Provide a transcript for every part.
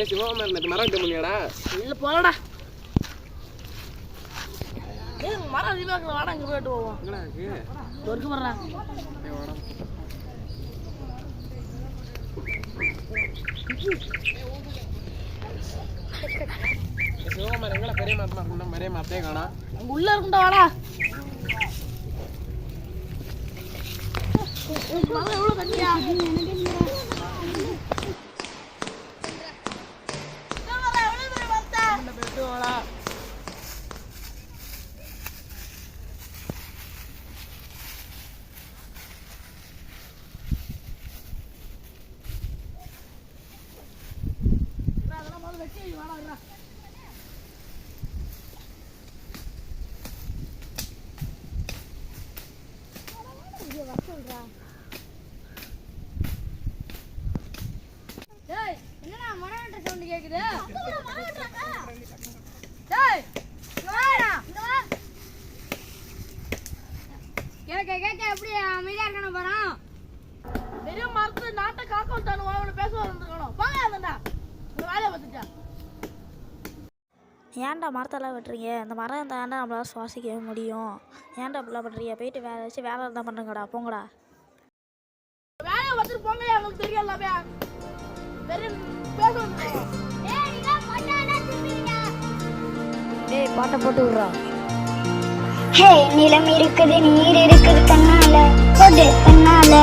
ஏய் சிவகுமார் நேற்று மரம் வெட்ட முடியாடா இல்ல போலடா ஏய் மரம் அதிகமாக வாடா இங்க போயிட்டு போவோம். ஒர்க்கு போடுறா சிவகுமார் பெரிய மரமா இருந்தா பெரிய மரத்தையே காணோம் அங்க உள்ள இருக்குண்டா வாடா. எவ்வளவு கட்டியா போயிட்டு வாடா டேய் என்னடா மரம் வெட்டுற சவுண்ட் கேக்குது டேய் இங்க வாடா இங்க வா கேக்க கேக்க எப்படி அமைதியா இருக்கணும் பாறான் பெரிய மரத்து நாட்டை காக்க விட்டானு அவனை பேச வந்துருக்கணும் போங்க ஏன்டா மரத்தெல்லாம் வெட்டுறீங்க? இந்த மரம் இருந்தாண்டா நம்மளால சுவாசிக்கவே முடியும். ஏன்டா அப்படிலாம் பண்ணுறீங்க போயிட்டு வேலை வச்சு வேலை இருந்தால் பண்ணுங்கடா போங்கடா. பார்த்துட்டு போங்க எனக்கு தெரியும் எல்லாமே. டேய் பாட்டை போட்டு விட்றா. ஹே நிலம் இருக்குது நீர் இருக்குது கண்ணால கொடு கண்ணால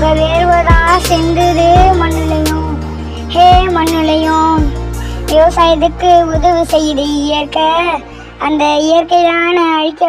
அவங்க வேர்வதான் மண்ணுலையும். ஹே மண்ணுலையும். விவசாயத்துக்கு உதவி செய்து இயற்கை அந்த இயற்கையான அழிக்க